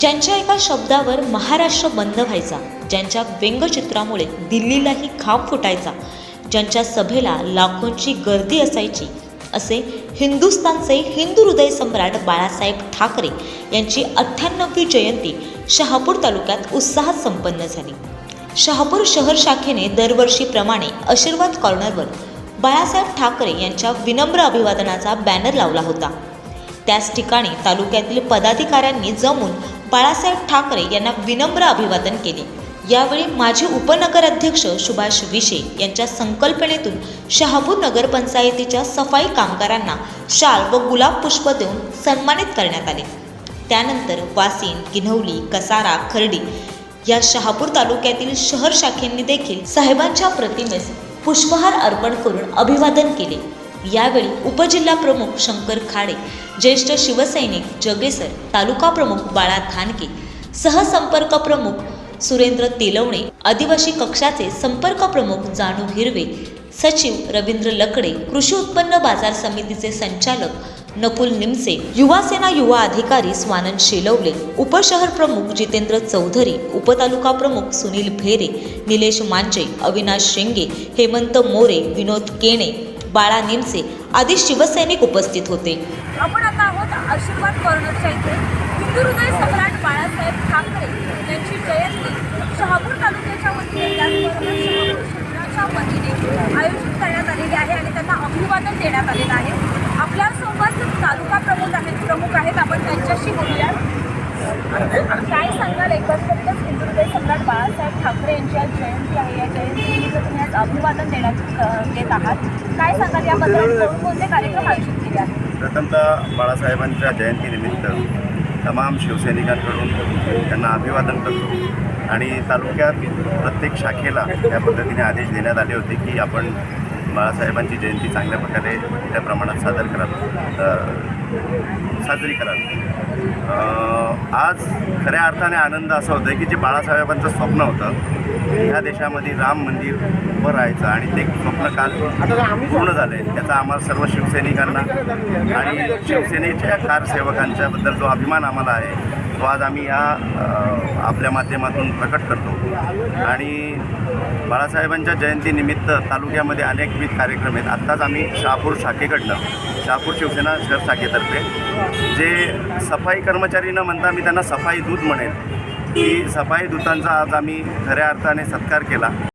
ज्यांच्या एका शब्दावर महाराष्ट्र बंद व्हायचा ज्यांच्या व्यंगचित्रामुळे दिल्लीलाही खाप फुटायचा ज्यांच्या सभेला लाखोंची गर्दी असायची असे हिंदुस्तानचे हिंदू हृदय सम्राट बाळासाहेब ठाकरे यांची अठ्ठ्याण्णववी जयंती शहापूर तालुक्यात उत्साहात संपन्न झाली. शहापूर शहर शाखेने दरवर्षीप्रमाणे आशीर्वाद कॉर्नरवर बाळासाहेब ठाकरे यांच्या विनम्र अभिवादनाचा बॅनर लावला होता. त्याच ठिकाणी तालुक्यातील पदाधिकाऱ्यांनी जमून बाळासाहेब ठाकरे यांना विनम्र अभिवादन केले. यावेळी माजी उपनगराध्यक्ष सुभाष विशे यांच्या संकल्पनेतून शहापूर नगरपंचायतीच्या सफाई कामगारांना शाल व गुलाब पुष्प देऊन सन्मानित करण्यात आले. त्यानंतर वासिन किन्हवली कसारा खर्डी या शहापूर तालुक्यातील शहर शाखेंनी देखील साहेबांच्या प्रतिमेस पुष्पहार अर्पण करून अभिवादन केले. यावेळी उपजिल्हा प्रमुख शंकर खाडे ज्येष्ठ शिवसैनिक जगेसर तालुका प्रमुख बाळा थानके सहसंपर्क प्रमुख सुरेंद्र तेलवणे आदिवासी कक्षाचे संपर्क प्रमुख जानू हिरवे सचिव रवींद्र लकडे कृषी उत्पन्न बाजार समितीचे संचालक नकुल निमसे युवा सेना युवा अधिकारी स्वानंद शेलवले उपशहर प्रमुख जितेंद्र चौधरी उपतालुका प्रमुख सुनील भेरे निलेश मांजे अविनाश शेंगे हेमंत मोरे विनोद केणे बाळा निमसे आदी शिवसैनिक उपस्थित होते. आपण आता आहोत आशीर्वाद कॉर्नरच्या इथे. हिंदू हृदय सम्राट बाळासाहेब ठाकरे यांची जयंती शहापूर तालुक्याच्या वतीने त्याचबरोबर शहापूर वतीने आयोजित करण्यात आलेली आहे आणि त्यांना अभिवादन देण्यात आलेलं आहे. आपल्यासोबत तालुका प्रमुख आहेत प्रमुख आहेत. आपण त्यांच्याशी बोलूया काय सांगाल? एकंदरीतच हिंदुत्व म्हणजे सम्राट बाळासाहेब ठाकरे यांची आज जयंती आहे. या जयंतीनिमित्त तुम्ही आज अभिवादन देण्यात देत आहात. काय सांगाल? याबद्दल कोणकोणते कार्यक्रम आयोजित केले आहेत? प्रथमतः बाळासाहेबांच्या जयंतीनिमित्त तमाम शिवसैनिकांकडून त्यांना अभिवादन करतो. आणि तालुक्यात प्रत्येक शाखेला त्या पद्धतीने आदेश देण्यात आले होते की आपण बाळासाहेबांची जयंती चांगल्या प्रकारे मोठ्या प्रमाणात सादर करावी साजरी करावी आज खऱ्या अर्थाने आनंद असा होतो की जे बाळासाहेबांचं स्वप्न होतं ह्या देशामध्ये राम मंदिर उभं राहायचं आणि ते स्वप्न काल पूर्ण झाले त्याचा आम्हाला सर्व शिवसैनिकांना आणि शिवसेनेच्या कारसेवकांच्याबद्दल जो अभिमान आम्हाला आहे तो आज आम्ही या आपल्या माध्यमातून प्रकट करतो. आणि बाळासाहेबांच्या जयंतीनिमित्त तालुक्यामध्ये अनेकविध कार्यक्रम आहेत. आत्ताच आम्ही शहापूर शाखेकडनं शहापूर शिवसेना शहर शाखेतर्फे जे सफाई कर्मचारी न म्हणता मी त्यांना सफाई दूत म्हणेन की सफाई दूतांचा आज आम्ही खऱ्या अर्थाने सत्कार केला.